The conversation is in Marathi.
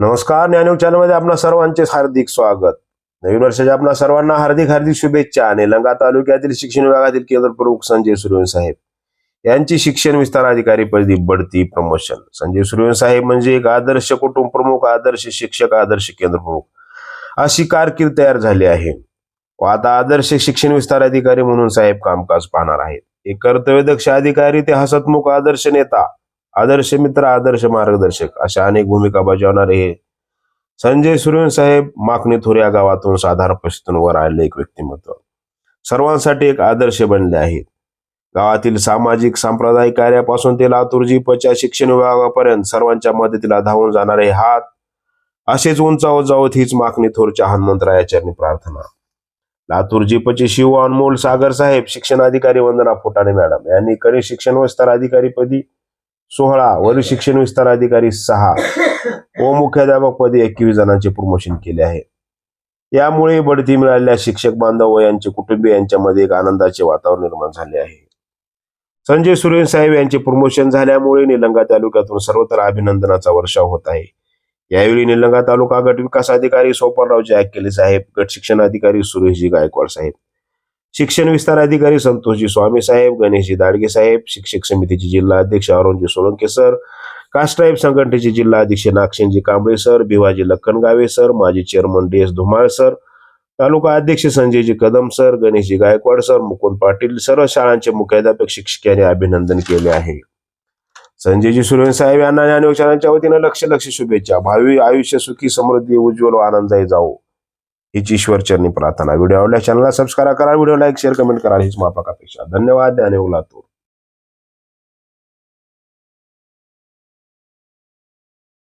नमस्कार ज्ञानयोग चॅनलमध्ये आपणा सर्वांचे हार्दिक स्वागत. नवीन वर्षाच्या आपणा सर्वांना हार्दिक हार्दिक शुभेच्छा आणि लंगा तालुक्यातील शिक्षण विभागातील केंद्र प्रमुख संजय सुर्वे साहेब. यांची शिक्षण विस्तार अधिकारी पदी बढती प्रमोशन संजय सुर्वे साहेब म्हणजे एक आदर्श कुटुंब प्रमुख आदर्श शिक्षक आदर्श केंद्र प्रमुख. अशी कारकीर्द तयार झाली आहे. व आता आदर्श शिक्षण विस्तार अधिकारी म्हणून साहेब कामकाज पाहणार आहेत. एक कर्तव्यदक्ष अधिकारी ते हसतमुख आदर्श नेता आदर्श मित्र आदर्श मार्गदर्शक अशा अनेक भूमिका बजावणारे हे संजय सुरेन साहेब माकणी थोर या गावातून साधारण परिस्थितीतून वर आलेले एक व्यक्तिमत्व. सर्वांसाठी एक आदर्श बनले आहेत. गावातील सामाजिक सांप्रदायिक कार्यापासून ते लातूर जीपच्या शिक्षण विभागापर्यंत सर्वांच्या मदतीला धावून जाणारे हात असेच उंचावत जावत हीच मागणी थोरच्या हनुमंतरायाचरणी प्रार्थना. लातूर जीपचे शिव अनमोल सागर साहेब शिक्षण अधिकारी वंदना फुटाणे मॅडम यांनी कनिष्ठ शिक्षण व अधिकारी पदी सोहळा वरील शिक्षण विस्तार अधिकारी सहा. व मुख्याध्यापक पदी एकवीस जणांचे प्रमोशन केले आहे. यामुळे बढती मिळालेल्या शिक्षक बांधव व यांचे कुटुंबीय यांच्यामध्ये एक आनंदाचे वातावरण निर्माण झाले आहे. संजय सुरेन साहेब यांचे प्रमोशन झाल्यामुळे निलंगा तालुक्यातून सर्वत्र अभिनंदनाचा वर्षाव होत आहे. यावेळी निलंगा तालुका गट विकास अधिकारी सोपानराव जॅकेले साहेब गट शिक्षण अधिकारी सुरेशजी गायकवाड साहेब शिक्षण विस्तार अधिकारी संतोषजी स्वामी साहेब गणेशजी दाडगे साहेब शिक्षक समितीचे जिल्हा अध्यक्ष अरुणजी सोलंके सर कास्ट्राईब संघटनेचे जिल्हा अध्यक्ष नागसेनजी कांबळे सर भिवाजी लखनगावे सर माजी chairman D S Dhumal sir तालुका अध्यक्ष संजयजी कदम सर गणेशजी गायकवाड सर मुकुंद पाटील सर्व शाळांचे मुख्याध्यापक शिक्षकांनी अभिनंदन केले आहे. संजयजी सुरेन साहेब यांना शाळांच्या वतीनं लक्ष लक्ष शुभेच्छा. भावी आयुष्य सुखी समृद्धी उज्ज्वल व आनंदायी जाऊ हीच ईश्वरचरणी प्रार्थना. व्हिडिओ आवडल्या चॅनलला सबस्क्राईब करा व्हिडिओ लाईक शेअर कमेंट करा. हीच माफक अपेक्षा. धन्यवाद आणि लातूर